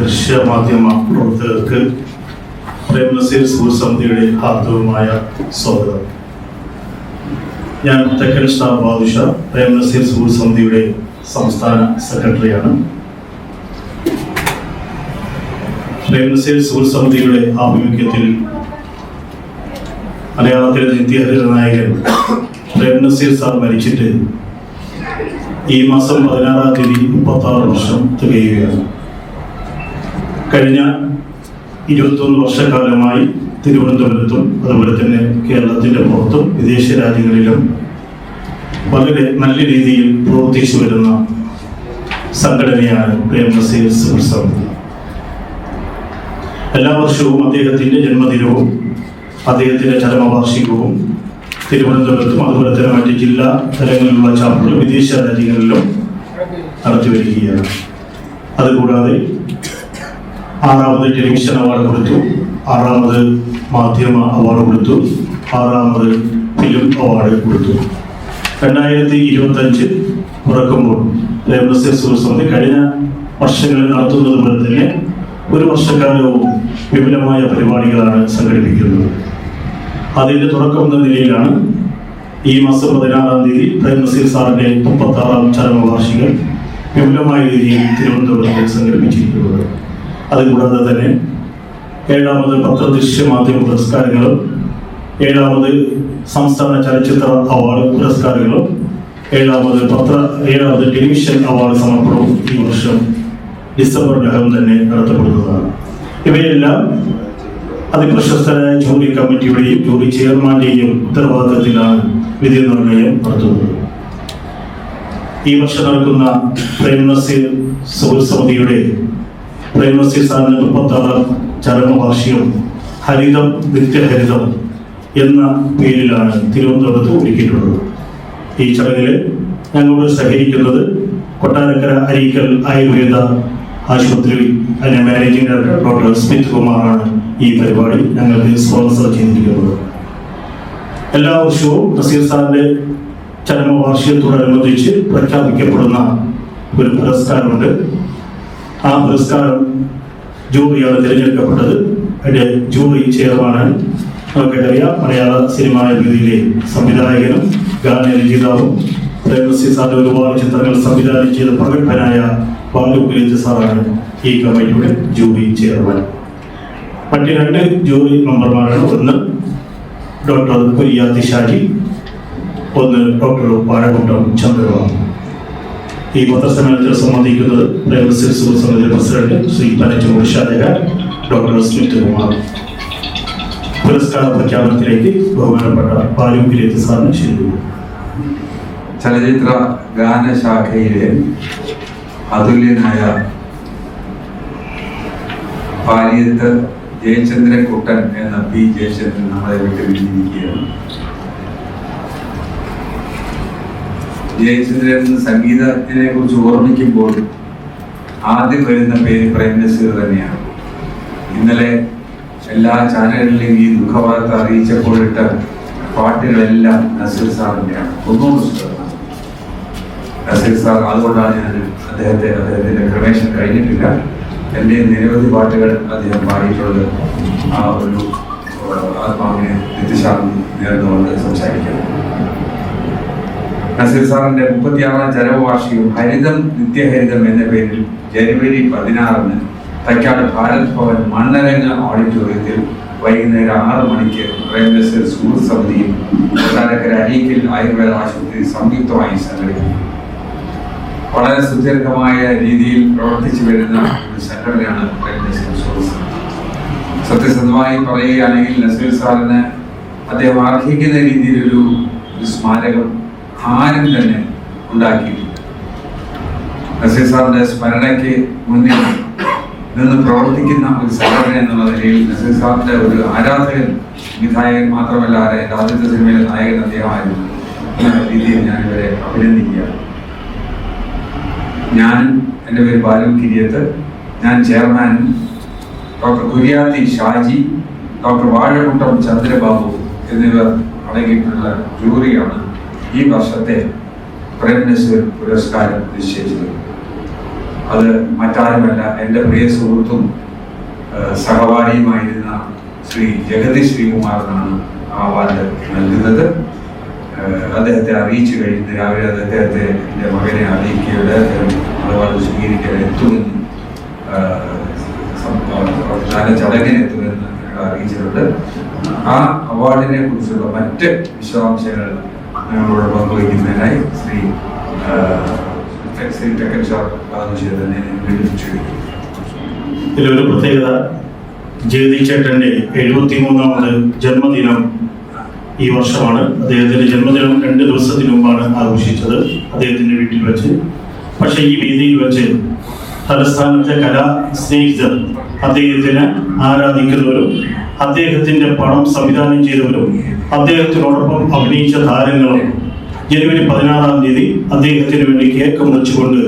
ദൃശ്യമാധ്യമ പ്രവർത്തകർക്ക് പ്രേംനസീർ സ്കൂൾ സമിതിയുടെ ഹാർദവുമായ സ്വാഗതം. ഞാൻ തെക്കൻ സ്റ്റാർ ബാദുഷ പ്രേംനസീർ സ്കൂൾ സമിതിയുടെ സംസ്ഥാന സെക്രട്ടറിയാണ്. പ്രേംനസീർ സ്കൂൾ സമിതിയുടെ ആഭിമുഖ്യത്തിൽ മലയാളത്തിലെ നിത്യഹരിത നായകൻ പ്രേംനസീർ സാർ മരിച്ചിട്ട് ഈ മാസം പതിനാറാം തീയതി മുപ്പത്താറ് വർഷം തികയുകയാണ്. കഴിഞ്ഞ ഇരുപത്തൊന്ന് വർഷക്കാലമായി തിരുവനന്തപുരത്തും അതുപോലെ തന്നെ കേരളത്തിന്റെ പുറത്തും വിദേശ രാജ്യങ്ങളിലും വളരെ നല്ല രീതിയിൽ പ്രവർത്തിച്ചു വരുന്ന സംഘടനയാണ് പ്രേംനസീർ സിവിൽ സമിതി എല്ലാ വർഷവും അദ്ദേഹത്തിന്റെ ജന്മദിനവും അദ്ദേഹത്തിന്റെ ചരമവാർഷികവും തിരുവനന്തപുരത്തും അതുപോലെ തന്നെ മറ്റ് ജില്ലാ തലങ്ങളിലുള്ള ചാപ്പുകളും വിദേശ രാജ്യങ്ങളിലും നടത്തി വരികയാണ്. അതുകൂടാതെ ആറാമത് ടെലിവിഷൻ അവാർഡ് കൊടുത്തു. ആറാമത് മാധ്യമ അവാർഡ് കൊടുത്തു. ആറാമത് ഫിലിം അവാർഡ് കൊടുത്തു. രണ്ടായിരത്തി ഇരുപത്തഞ്ച് തുറക്കുമ്പോൾ സുഹൃസമിതി കഴിഞ്ഞ വർഷങ്ങളിൽ നടത്തുന്നത് പോലെ തന്നെ ഒരു വർഷക്കാലവും വിപുലമായ പരിപാടികളാണ് സംഘടിപ്പിക്കുന്നത്. അതിന്റെ തുടക്കം എന്ന നിലയിലാണ് ഈ മാസം പതിനാറാം തീയതി പ്രേംനസീർ സാറിന്റെ മുപ്പത്തി ആറാം ചരമവാർഷികം വിപുലമായ രീതിയിൽ തിരുവനന്തപുരത്ത് സംഘടിപ്പിച്ചിരിക്കുന്നത്. അതുകൂടാതെ തന്നെ ഏഴാമത് പത്രദൃശ്യ മാധ്യമ പുരസ്കാരങ്ങളും ഏഴാമത് സംസ്ഥാന ചലച്ചിത്ര അവാർഡ് പുരസ്കാരങ്ങളും ഏഴാമത് പത്ര ഏഴാമത് ടെലിവിഷൻ അവാർഡ് സമർപ്പണവും ഈ വർഷം ഡിസംബറിനകം തന്നെ നടത്തപ്പെടുന്നതാണ്. ഇവയെല്ലാം അതിപ്രശസ്തരായ ജൂറി കമ്മിറ്റിയുടെയും ജൂറി ചെയർമാന്റെയും ഉത്തരവാദിത്തത്തിലാണ് വിധി നിർണയം നടത്തുന്നത്. ഈ വർഷം നടക്കുന്ന പ്രേംനസീർ സുഹൃത്ത് സമിതിയുടെ പ്രേംനസീർ സാറിന്റെ മുപ്പത്താറാം ചരമവാർഷികം ഹരിതം നിത്യഹരിതം എന്ന പേരിലാണ് തിരുവനന്തപുരത്ത് ഒരുക്കിയിട്ടുള്ളത്. ഈ ചടങ്ങിൽ ഞങ്ങളോട് സഹകരിക്കുന്നത് കൊട്ടാരക്കര അരീക്കൽ ആയുർവേദ ആശുപത്രി അതിന്റെ മാനേജിംഗ് ഡയറക്ടർ ഡോക്ടർ സ്മിത് കുമാറാണ് ഈ പരിപാടി ഞങ്ങൾക്ക് സ്പോൺസർ ചെയ്തിരിക്കുന്നത്. എല്ലാ വർഷവും നസീർ സാറിന്റെ ചരമവാർഷികത്തോടനുബന്ധിച്ച് പ്രഖ്യാപിക്കപ്പെടുന്ന ഒരു പുരസ്കാരമുണ്ട്. ആ പുരസ്കാരം ജൂറിയാണ് തിരഞ്ഞെടുക്കപ്പെട്ടത്. അതിന്റെ ജൂറി ചെയർമാനാണ്. നമുക്കറിയാം മലയാള സിനിമാ രീതിയിലെ സംവിധായകനും ഗാനരചയിതാവും പ്രേമസി സാറിന്റെ ഒരുപാട് ചിത്രങ്ങൾ സംവിധാനം ചെയ്ത പ്രഗത്ഭനായ ബാലു കുലിജ് സാറാണ് ഈ കമ്മിറ്റിയുടെ ജൂറി ചെയർമാൻ. മറ്റ് രണ്ട് ജൂറി മെമ്പർമാരാണ് ഒന്ന് ഡോക്ടർ കുര്യാത്തി ഷാജി ഒന്ന് ഡോക്ടർ പാഴകുട്ടം ചന്ദ്രബാബു. ഈ പത്രസമ്മേളനത്തിൽ സംബന്ധിക്കുന്നത്. പ്രസിഡന്റ് ശ്രീ പനച്ചമൂർ ഷാജക ഡോക്ടർ സ്മിത് കുമാർ. പുരസ്കാര പ്രഖ്യാപനത്തിലേക്ക് ബഹുമാനപ്പെട്ട ബാലു കുര്യത്ത് സാറിന് ക്ഷണിക്കുന്നു. ചലച്ചിത്ര ഗാനശാഖയിലെ അതുല്യനായ പാലിയത്ത് ജയചന്ദ്രൻ കുട്ടൻ എന്ന പി ജയചന്ദ്രൻ നമ്മളെ വിട്ട് ജയചന്ദ്രൻ സംഗീതത്തിനെ കുറിച്ച് ഓർമ്മിക്കുമ്പോൾ ആദ്യം വരുന്ന പേര് പ്രേംനസീർ തന്നെയാണ്. ഇന്നലെ എല്ലാ ചാനലുകളിലും ഈ ദുഃഖവാർത്ത അറിയിച്ചപ്പോഴിട്ട പാട്ടുകളെല്ലാം നസീർ സാറിന്റെയാണ് ഒന്നും നസീർ സാർ അതുകൊണ്ടാണ് ഞാൻ അദ്ദേഹത്തെ അദ്ദേഹത്തിന്റെ ക്രമേഷൻ കഴിഞ്ഞിട്ടില്ല. എന്റെ നിരവധി പാട്ടുകൾ അദ്ദേഹം പാടിയിട്ടുള്ളത് ആ ഒരു ആത്മാവിനെ നിത്യശാന്തി നേർന്നുകൊണ്ട് സംസാരിക്കുന്നു. നസീർ സാറിന്റെ മുപ്പത്തിയാറാം ചരമവാർഷികം ഹരിതം നിത്യഹരിതം എന്ന പേരിൽ ജനുവരി പതിനാറിന് തൈക്കാട് ഭാരത് ഭവൻ മണ്ണരങ്ങ ഓഡിറ്റോറിയത്തിൽ വൈകുന്നേരം ആറ് മണിക്ക് പ്രേംനസീർ സ്കൂൾ സമിതിയും കൊട്ടാരക്കര അരീക്കൽ ആയുർവേദ ആശുപത്രി സംയുക്തമായി സംഘടിപ്പിക്കും. വളരെ സുദീർഘമായ രീതിയിൽ പ്രവർത്തിച്ചു വരുന്ന ഒരു സംഘടനയാണ് സത്യസന്ധമായി പറയുകയാണെങ്കിൽ നസീർ സാറിന് അദ്ദേഹം അർഹിക്കുന്ന രീതിയിലൊരു സ്മാരകം ആരും തന്നെ ഉണ്ടാക്കിയിട്ടില്ല നസീർ സാറിന്റെ സ്മരണയ്ക്ക് മുന്നിൽ നിന്ന് പ്രവർത്തിക്കുന്ന ഒരു സംഘടന എന്നുള്ള നിലയിൽ നസീർ സാറിന്റെ ഒരു ആരാധകൻ വിധായകൻ മാത്രമല്ല എന്റെ ആദ്യത്തെ സിനിമയിലെ നായകൻ അദ്ദേഹമായിരുന്നു എന്ന രീതിയിൽ ഞാൻ ഇവരെ അഭിനന്ദിക്കുകയാണ്. ഞാൻ എന്റെ പേര് ബാലു കിരിയത്ത് ഞാൻ chairman doctor Kuriyathi Shaji doctor Vazhakuttam Chandrababu എന്നിവർ അടങ്ങിയിട്ടുള്ള ജൂറിയാണ് ഈ വർഷത്തെ പ്രേംനസീർ പുരസ്കാരം നിശ്ചയിച്ചത്. അത് മറ്റാരുമല്ല എന്റെ പ്രിയ സുഹൃത്തും സഹപാഠിയുമായിരുന്ന ശ്രീ ജഗതി ശ്രീകുമാറിനാണ് ആ അവാർഡ് നൽകുന്നത് അദ്ദേഹത്തെ അറിയിച്ചു കഴിഞ്ഞ് രാവിലെ അദ്ദേഹത്തെ എന്റെ മകനെ അറിയിക്കുകയുടെ അദ്ദേഹം അവാർഡ് സ്വീകരിക്കാൻ എത്തുമെന്ന് പ്രധാന ചടങ്ങിന് എത്തുമെന്ന് അറിയിച്ചിട്ടുണ്ട്. ആ അവാർഡിനെ കുറിച്ചുള്ള മറ്റ് വിശദാംശങ്ങൾ ഞങ്ങളോട് പങ്കുവയ്ക്കുന്നതിനായി ശ്രീ ശ്രീ ടെക്കൻ ഷാർ പറഞ്ഞു വീണ്ടും ക്ഷണിക്കുന്നു ഇതിലൊരു പ്രത്യേകത ജയതി ചേട്ടന്റെ എഴുപത്തിമൂന്നാമത് ജന്മദിനം ഈ വർഷമാണ്. അദ്ദേഹത്തിന്റെ ജന്മദിനം രണ്ട് ദിവസത്തിന് മുമ്പാണ് ആഘോഷിച്ചത് അദ്ദേഹത്തിന്റെ വീട്ടിൽ വെച്ച്. പക്ഷേ ഈ വേദിയിൽ വെച്ച് തലസ്ഥാനത്തെ കലാ സ്നേഹിതർ അദ്ദേഹത്തിന് ആരാധിക്കുന്നവരും അദ്ദേഹത്തിന്റെ പണം സംവിധാനം ചെയ്തവരും അദ്ദേഹത്തിനോടൊപ്പം അഭിനയിച്ച താരങ്ങളും ജനുവരി പതിനാറാം തീയതി അദ്ദേഹത്തിന് വേണ്ടി കേക്ക് മുറിച്ചുകൊണ്ട്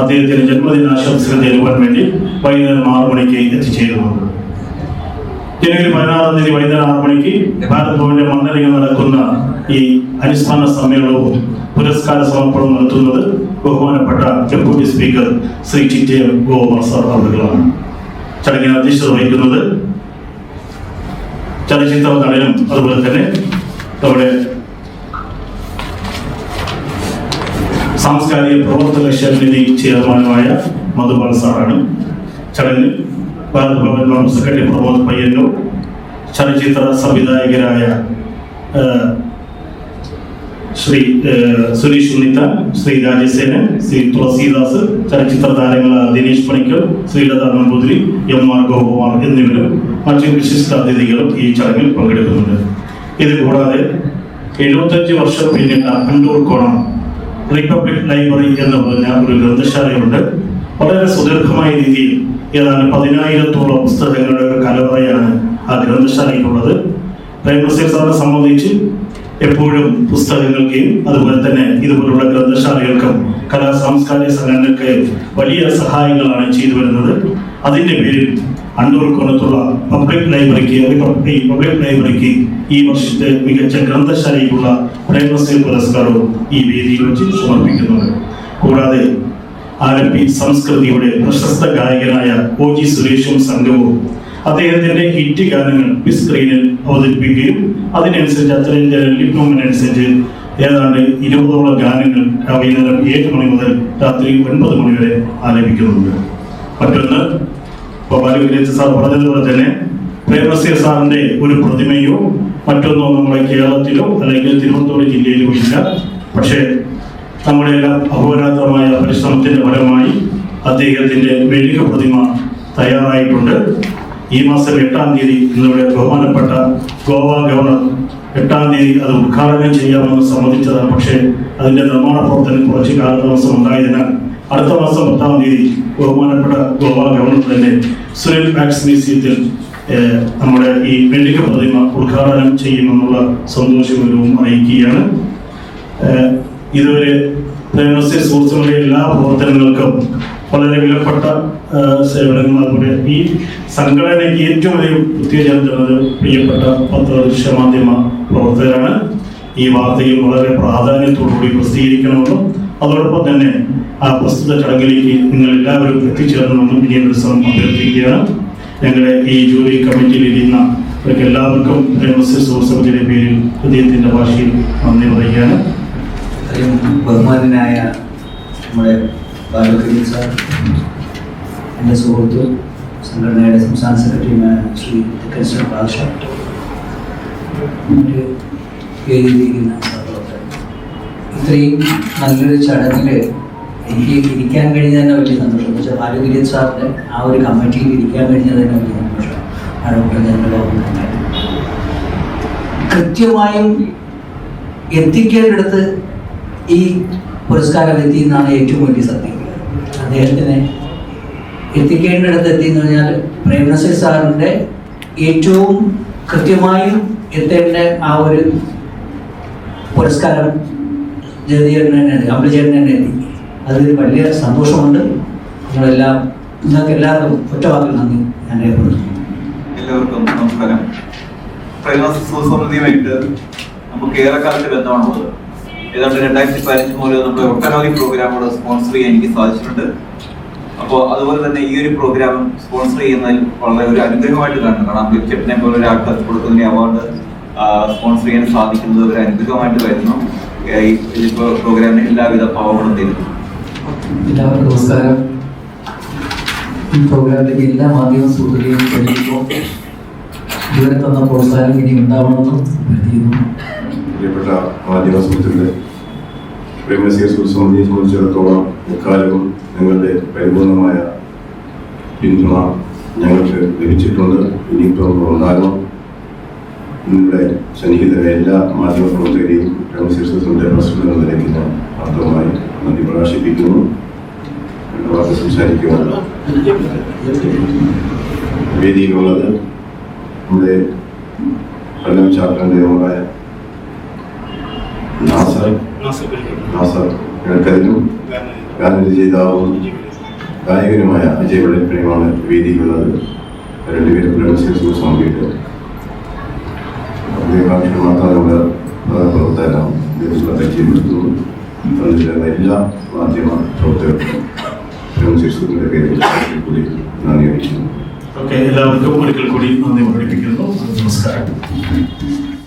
അദ്ദേഹത്തിന്റെ ജന്മദിനാശംസകൾ നേരുവാൻ വേണ്ടി വൈകുന്നേരം ആറു മണിക്ക് എത്തിച്ചേരുന്നുണ്ട്. ജനുവരി പതിനാറാം തീയതി വൈകുന്നേരം ആറ് മണിക്ക് ഭാരത് ഭവന്റെ മണ്ഡലികൾ നടക്കുന്ന ഈ അനുസ്മരണ സമ്മേളനവും പുരസ്കാര സമർപ്പണവും നടത്തുന്നത് ബഹുമാനപ്പെട്ട deputy speaker Shri Chittayam Gopakumar sir അവരുകളാണ് ചടങ്ങിന് അധ്യക്ഷത വഹിക്കുന്നത് ചലച്ചിത്ര നടനും അതുപോലെ തന്നെ നമ്മുടെ സാംസ്കാരിക പ്രവർത്തക ക്ഷേമനിധി ചെയർമാനുമായ മധുപാൽ സാറാണ്. ചടങ്ങിൽ ഭവൻ നോൺ സെക്രട്ടറി പ്രമോദ് പയ്യന്നൂർ ചലച്ചിത്ര സംവിധായകരായ ശ്രീ സുരേഷ് ഉണ്ണിത്താൻ ശ്രീ രാജസേനൻ ശ്രീ തുളസീദാസ് ചലച്ചിത്ര താരങ്ങളായ ദിനേശ് പണിക്കർ ശ്രീലത നമ്പൂതിരി എം ആർ ഗോപകുമാർ എന്നിവരും മറ്റു വിശിഷ്ട അതിഥികളും ഈ ചടങ്ങിൽ പങ്കെടുക്കുന്നുണ്ട്. ഇത് കൂടാതെ എഴുപത്തഞ്ച് വർഷം പിന്നിട്ട അണ്ടൂർ കോണം റിപ്പബ്ലിക് ലൈബ്രറി എന്ന് പറഞ്ഞ ഒരു ഗ്രന്ഥശാലയുണ്ട്. വളരെ സുദീർഘമായ രീതിയിൽ ഏതാണ്ട് പതിനായിരത്തോളം പുസ്തകങ്ങളുടെ ഒരു കലവറയാണ് ആ ഗ്രന്ഥശാലയ്ക്കുള്ളത്. പ്രേംനസീർ സാറിനെ സംബന്ധിച്ച് എപ്പോഴും പുസ്തകങ്ങൾക്കും അതുപോലെ തന്നെ ഇതുപോലുള്ള ഗ്രന്ഥശാലകൾക്കും കലാ സാംസ്കാരിക സംഘടനയ്ക്ക് വലിയ സഹായങ്ങളാണ് ചെയ്തു വരുന്നത്. അതിന്റെ പേരിൽ അണ്ടൂർ പബ്ലിക് ലൈബ്രറിക്ക് ഈ പബ്ലിക് ലൈബ്രറിക്ക് ഈ വർഷത്തെ മികച്ച ഗ്രന്ഥശാലയ്ക്കുള്ള പ്രേംനസീർ പുരസ്കാരവും ഈ വേദിയിൽ വെച്ച് സമർപ്പിക്കുന്നുണ്ട്. കൂടാതെ ആലപ്പി സംസ്കൃതിയുടെ പ്രശസ്ത ഗായകനായ ഒ ജി സുരേഷും സംഘവും അദ്ദേഹത്തിന്റെ ഹിറ്റ് ഗാനങ്ങൾ സ്ക്രീനിൽ അവതരിപ്പിക്കുകയും അതിനനുസരിച്ച് അത്രയും ലിപ്നോമിനനുസരിച്ച് ഏതാണ്ട് ഇരുപതോളം ഗാനങ്ങൾ വൈകുന്നേരം ഏഴ് മണി മുതൽ രാത്രി ഒൻപത് മണി വരെ ആലപിക്കുന്നുണ്ട്. മറ്റൊന്ന് സാർ പറഞ്ഞതുപോലെ തന്നെ പ്രേമസ്യ സാറിന്റെ ഒരു പ്രതിമയോ മറ്റൊന്നോ നമ്മുടെ കേരളത്തിലോ അല്ലെങ്കിൽ തിരുവനന്തപുരം ജില്ലയിലോ ഇല്ല. പക്ഷേ നമ്മുടെ അഹോരാത്രമായ പരിശ്രമത്തിന്റെ ഫലമായി അദ്ദേഹത്തിന്റെ മെഴുക പ്രതിമ തയ്യാറായിട്ടുണ്ട്. ഈ മാസം എട്ടാം തീയതി ഇന്നിവിടെ ബഹുമാനപ്പെട്ട ഗോവ ഗവർണർ എട്ടാം തീയതി അത് ഉദ്ഘാടനം ചെയ്യാമെന്ന് സമ്മതിച്ചതാണ്. പക്ഷേ അതിന്റെ നിർമ്മാണ പ്രവർത്തനം കുറച്ച് കാലതാമസം ഉണ്ടായതിനാൽ അടുത്ത മാസം പത്താം തീയതി ബഹുമാനപ്പെട്ട ഗോവ ഗവർണർ തന്നെ സുനിൽ മാക്സ് മ്യൂസിയത്തിൽ നമ്മുടെ ഈ മെഴുക പ്രതിമ ഉദ്ഘാടനം ചെയ്യുമെന്നുള്ള സന്തോഷപൂർവം അറിയിക്കുകയാണ്. ഇതുവരെ പ്രേമസ്യ സുഹൃത്തുക്കളുടെ എല്ലാ പ്രവർത്തനങ്ങൾക്കും വളരെ വിലപ്പെട്ട സേവനങ്ങൾ അതുപോലെ ഈ സംഘടനയ്ക്ക് ഏറ്റവും അധികം ഉത്തേജനം തരുന്നത് പ്രിയപ്പെട്ട പത്രദൃശ്യമാധ്യമ പ്രവർത്തകരാണ്. ഈ വാർത്തയിൽ വളരെ പ്രാധാന്യത്തോടുകൂടി പ്രസിദ്ധീകരിക്കണമെന്നും അതോടൊപ്പം തന്നെ ആ പ്രസ്തുത ചടങ്ങിലേക്ക് നിങ്ങൾ എല്ലാവരും എത്തിച്ചേരണമെന്നും ഇനിയും ദിവസം അഭ്യർത്ഥിക്കുകയാണ്. ഞങ്ങളുടെ ഈ ജൂറി കമ്മിറ്റിയിൽ ഇരിക്കുന്ന എല്ലാവർക്കും സോഴ്സ് സമിതിയുടെ പേരിൽ ഹൃദയത്തിന്റെ ഭാഷയിൽ നന്ദി പറയുകയാണ്. ഇത്രയും ബഹുമാനായ നമ്മുടെ ബാലകൃഷ്ണൻ സാർ എന്റെ സുഹൃത്ത് സംഘടനയുടെ സംസ്ഥാന സെക്രട്ടറിയുമായ ശ്രീ മറ്റ് വേദിയിലിരിക്കുന്ന സഹപ്രവർത്തകർ ഇത്രയും നല്ലൊരു ചടങ്ങിൽ എനിക്ക് ഇരിക്കാൻ കഴിഞ്ഞത് തന്നെ വലിയ സന്തോഷം. എന്ന് വെച്ചാൽ ബാലഗിരി സാറിന്റെ ആ ഒരു കമ്മിറ്റിയിൽ ഇരിക്കാൻ കഴിഞ്ഞത് തന്നെ വലിയ സന്തോഷം. ആരോഗ്യ ജനങ്ങളുടെ കൃത്യമായും എത്തിക്കേണ്ടിടത്ത് ഈ പുരസ്കാരം എത്തി എന്നാണ് ഏറ്റവും വലിയ സത്യം. അദ്ദേഹത്തിന് എത്തിക്കേണ്ടിടത്ത് എത്തി എന്ന് പറഞ്ഞാൽ പ്രേംനസീർ സാറിന്റെ ഏറ്റവും കൃത്യമായും എത്തേണ്ട ആ ഒരു പുരസ്കാരം ജഗതിയേട്ടൻ തന്നെ അമ്പലചേട്ടൻ തന്നെ എത്തി. അതിൽ വലിയ സന്തോഷമുണ്ട്. നിങ്ങളെല്ലാം നിങ്ങൾക്ക് എല്ലാവർക്കും ഒറ്റവാക്കിൽ നന്ദി. ഞാൻ രേഖപ്പെടുത്തുന്നു. എല്ലാവർക്കും നമസ്കാരം. പ്രേമസ് സുസമിതിയുമായിട്ട് നമുക്ക് ഏറെക്കാലത്തെ ബന്ധമാണുള്ളത്. ഏതാണ്ട് രണ്ടായിരത്തി പതിനഞ്ച് മുതൽ നമ്മുടെ ഒട്ടനവധി പ്രോഗ്രാമുകൾ സ്പോൺസർ ചെയ്യാൻ എനിക്ക് സാധിച്ചിട്ടുണ്ട്. അപ്പോൾ അതുപോലെ തന്നെ ഈ ഒരു പ്രോഗ്രാം സ്പോൺസർ ചെയ്യുന്നതിൽ വളരെ ഒരു അനുഗ്രഹമായിട്ട് കാണുന്നു കാരണം ചേട്ടനെ പോലെ ഒരാൾക്ക് കൊടുക്കുന്ന അവാർഡ് സ്പോൺസർ ചെയ്യാൻ സാധിക്കുന്നത് ഒരു അനുഗ്രഹമായിട്ട് വരുന്നു. ഈ പ്രോഗ്രാമിന് എല്ലാവിധ പാവങ്ങളും തരുന്നു. ഈ പ്രോഗ്രാമിലേക്ക് എല്ലാ മാധ്യമ സുഹൃത്തുക്കളെയും ഇവരെ തന്ന പ്രോത്സാഹനം ഇനി ഉണ്ടാവണമെന്നും പ്രിയപ്പെട്ട മാധ്യമ സുഹൃത്തുക്കളെ പ്രേമനസീർ സുസമിതിയെ സംബന്ധിച്ചിടത്തോളം എക്കാലവും ഞങ്ങളുടെ പരിപൂർണമായ പിന്തുണ ഞങ്ങൾക്ക് ലഭിച്ചിട്ടുണ്ട്. ഇനിയിപ്പോൾ ഉണ്ടാകണം നിങ്ങളുടെ സന്നിഹിതരായ എല്ലാ മാധ്യമ പ്രവർത്തകരെയും പ്രേമനസീർ സുസമിതിയുടെ പ്രസിഡന്റ് എന്ന നിലയ്ക്ക് ഞാൻ നന്ദി പ്രകാശിപ്പിക്കുന്നു. വാക്ക് സംസാരിക്കുവാൻ വേദിയിലുള്ളത് നമ്മുടെ കൊല്ലം ചാപ്റ്ററിന്റെ യോഗമായ നാസർ. നാസർ. കിഴക്കതിനും ഗാനരചയിതാവും ഗായകനുമായ അജയ് വെള്ളപ്രേമാണ് വേദിയിലുള്ളത്. രണ്ടുപേരും പ്രേമസിംഗ് സ്വാമിയുടെ. അദ്ദേഹം മാത്രം നമ്മുടെ പ്രവർത്തനം അദ്ദേഹത്തിലുള്ള പരിചയപ്പെടുത്തുന്നു അതിലുള്ള എല്ലാ മാധ്യമ പ്രവർത്തകർക്കും പ്രേമശിക്ഷത്തിന്റെ പേരിൽ കൂടി നന്ദി അറിയിക്കുന്നു. ഓക്കെ എല്ലാവർക്കും ഒരിക്കൽ കൂടി നന്ദി പ്രകടിപ്പിക്കുന്നു. നമസ്കാരം.